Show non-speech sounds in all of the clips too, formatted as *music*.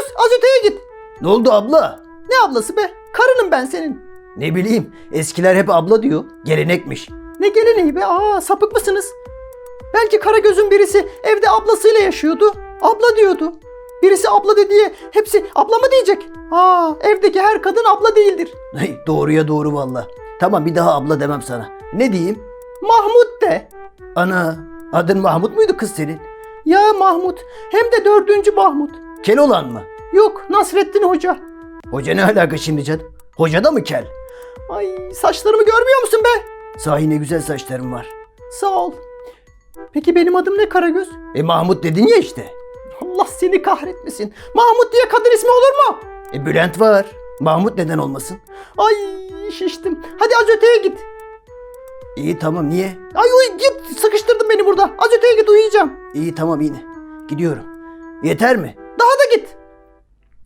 Karagöz az öteye git. Ne oldu abla? Ne ablası be? Karınım ben senin. Ne bileyim eskiler hep abla diyor. Gelenekmiş. Ne geleneği be? Aa sapık mısınız? Belki Karagöz'ün birisi evde ablasıyla yaşıyordu. Abla diyordu. Birisi abla dediği hepsi abla mı diyecek? Aa evdeki her kadın abla değildir. Doğruya doğru valla. Tamam bir daha abla demem sana. Ne diyeyim? Mahmut de. Ana adın Mahmut muydu kız senin? Ya Mahmut. Hem de dördüncü Mahmut. Keloğlan mı? Yok Nasrettin Hoca. Hoca ne alaka şimdi canım? Hoca da mı kel? Ay saçlarımı görmüyor musun be? Sahi ne güzel saçların var. Sağ ol. Peki benim adım ne Karagöz? E Mahmut dedin ya işte. Allah seni kahretmesin. Mahmut diye kadın ismi olur mu? E Bülent var. Mahmut neden olmasın? Ay şiştim. Hadi az öteye git. İyi tamam niye? Ay uy git sıkıştırdın beni burada. Az öteye git uyuyacağım. İyi tamam yine. Gidiyorum. Yeter mi? Daha da git.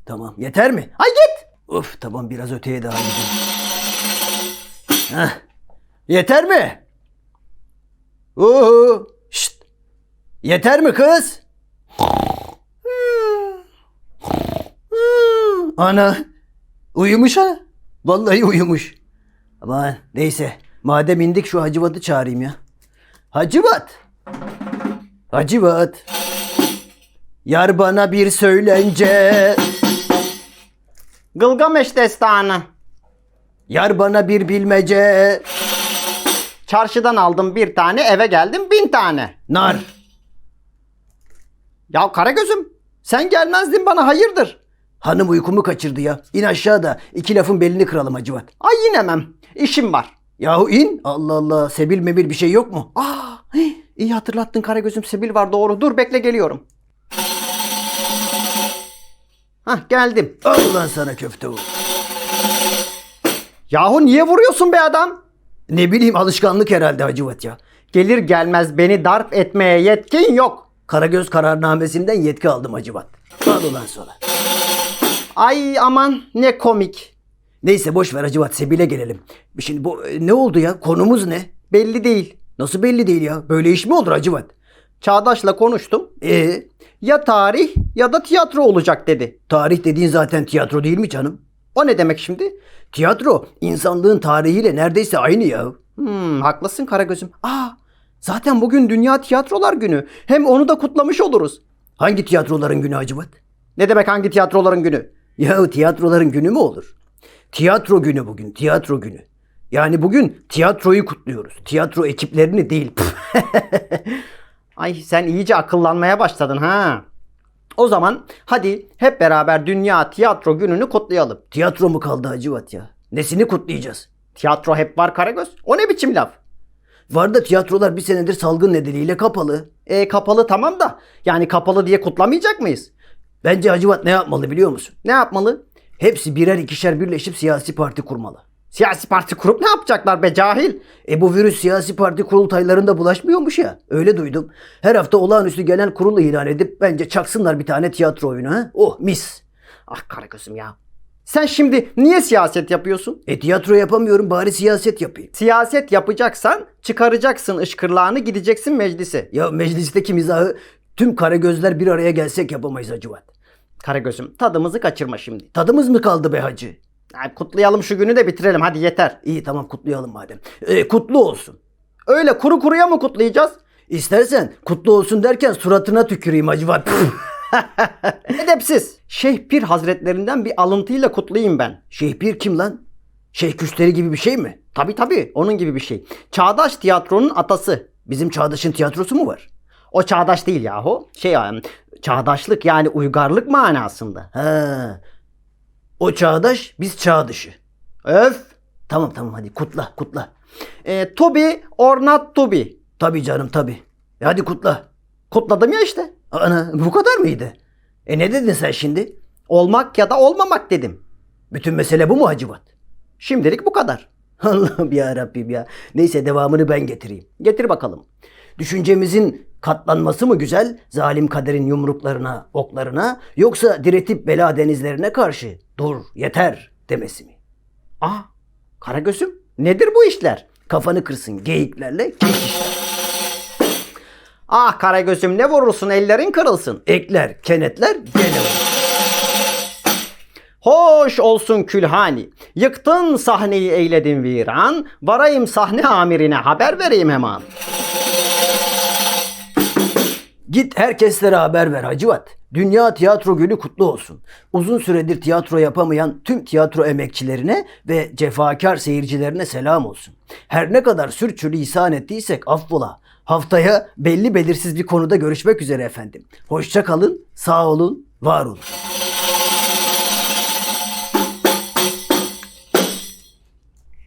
Tamam yeter mi? Ay git. Of tamam biraz öteye daha gideyim. Heh. Yeter mi? Oo, şşt. Yeter mi kız? Ana uyumuş ha. Vallahi uyumuş. Aman neyse madem indik şu Hacivat'ı çağırayım ya. Hacivat. Hacivat. Yar bana bir söylence. Gılgameş destanı. Yar bana bir bilmece. Çarşıdan aldım bir tane eve geldim bin tane. Nar. Ya Karagöz'üm sen gelmezdin bana hayırdır? Hanım uykumu kaçırdı ya. İn aşağıda. iki lafın belini kıralım Hacivat. Ay inemem. İşim var. Yahu in. Allah Allah. Sebil mebil bir şey yok mu? Aa, hey, iyi hatırlattın Karagöz'üm Sebil var doğru. Dur bekle geliyorum. Hah geldim. Al lan sana köfte vur. Yahu niye vuruyorsun be adam? Ne bileyim alışkanlık herhalde Hacivat ya. Gelir gelmez beni darp etmeye yetkin yok. Karagöz kararnamesinden yetki aldım Hacivat. Al ulan sonra. Ay aman ne komik. Neyse boş ver Hacivat. Sebil'e gelelim. Şimdi bu e, ne oldu ya? Konumuz ne? Belli değil. Nasıl belli değil ya? Böyle iş mi olur Hacivat? Çağdaş'la konuştum. E Ya tarih ya da tiyatro olacak dedi. tarih dediğin zaten tiyatro değil mi canım? O ne demek şimdi? Tiyatro insanlığın tarihiyle neredeyse aynı ya. Hmm, haklısın Karagöz'üm. Aa, zaten bugün Dünya Tiyatrolar Günü. Hem onu da kutlamış oluruz. Hangi tiyatroların günü Hacivat? Ne demek hangi tiyatroların günü? Ya tiyatroların günü mü olur? Tiyatro günü bugün, tiyatro günü. Yani bugün tiyatroyu kutluyoruz. Tiyatro ekiplerini değil. *laughs* Ay sen iyice akıllanmaya başladın ha. O zaman hadi hep beraber Dünya Tiyatro Günü'nü kutlayalım. Tiyatro mu kaldı Hacivat ya? Nesini kutlayacağız? Tiyatro hep var Karagöz. O ne biçim laf? Var da tiyatrolar bir senedir salgın nedeniyle kapalı. E kapalı tamam da yani kapalı diye kutlamayacak mıyız? Bence Hacivat ne yapmalı biliyor musun? Ne yapmalı? Hepsi birer ikişer birleşip siyasi parti kurmalı. Siyasi parti kurup ne yapacaklar be cahil? E bu virüs siyasi parti kurultaylarında bulaşmıyormuş ya. Öyle duydum. Her hafta olağanüstü genel kurulu ilan edip bence çaksınlar bir tane tiyatro oyunu ha. Oh mis. Ah Karagöz'üm ya. Sen şimdi niye siyaset yapıyorsun? E tiyatro yapamıyorum bari siyaset yapayım. Siyaset yapacaksan çıkaracaksın ışkırlağını gideceksin meclise. Ya meclisteki mizahı tüm kara gözler bir araya gelsek yapamayız Hacivat. Karagöz'üm tadımızı kaçırma şimdi. Tadımız mı kaldı be hacı? Ya, kutlayalım şu günü de bitirelim hadi yeter. İyi tamam kutlayalım madem. E, kutlu olsun. Öyle kuru kuruya mı kutlayacağız? İstersen kutlu olsun derken suratına tüküreyim Hacivat. *laughs* Edepsiz. Şeyh Pir Hazretlerinden bir alıntıyla kutlayayım ben. Şeyh bir kim lan? Şeyh Küsteri gibi bir şey mi? Tabi tabi onun gibi bir şey. Çağdaş tiyatronun atası. Bizim Çağdaş'ın tiyatrosu mu var? O çağdaş değil yahu. Şey em, çağdaşlık yani uygarlık manasında. Ha. O çağdaş, biz çağ dışı. Öf. Tamam tamam hadi kutla kutla. E, to be or not to be. Tabii canım tabii. E hadi kutla. Kutladım ya işte. Ana bu kadar mıydı? E ne dedin sen şimdi? Olmak ya da olmamak dedim. Bütün mesele bu mu Hacivat? Şimdilik bu kadar. *laughs* Allah'ım ya Rabbim ya. Neyse devamını ben getireyim. Getir bakalım. Düşüncemizin katlanması mı güzel zalim kaderin yumruklarına, oklarına yoksa diretip bela denizlerine karşı dur yeter demesi mi? Ah Karagöz'üm nedir bu işler? Kafanı kırsın geyiklerle. Ah Karagöz'üm ne vurursun ellerin kırılsın. Ekler, kenetler gene. Hoş olsun külhani. Yıktın sahneyi eyledin viran. Varayım sahne amirine haber vereyim hemen. Git herkeslere haber ver Hacivat. Dünya Tiyatro Günü kutlu olsun. Uzun süredir tiyatro yapamayan tüm tiyatro emekçilerine ve cefakar seyircilerine selam olsun. Her ne kadar sürçülisan ettiysek affola. Haftaya belli belirsiz bir konuda görüşmek üzere efendim. Hoşça kalın, sağ olun, var olun.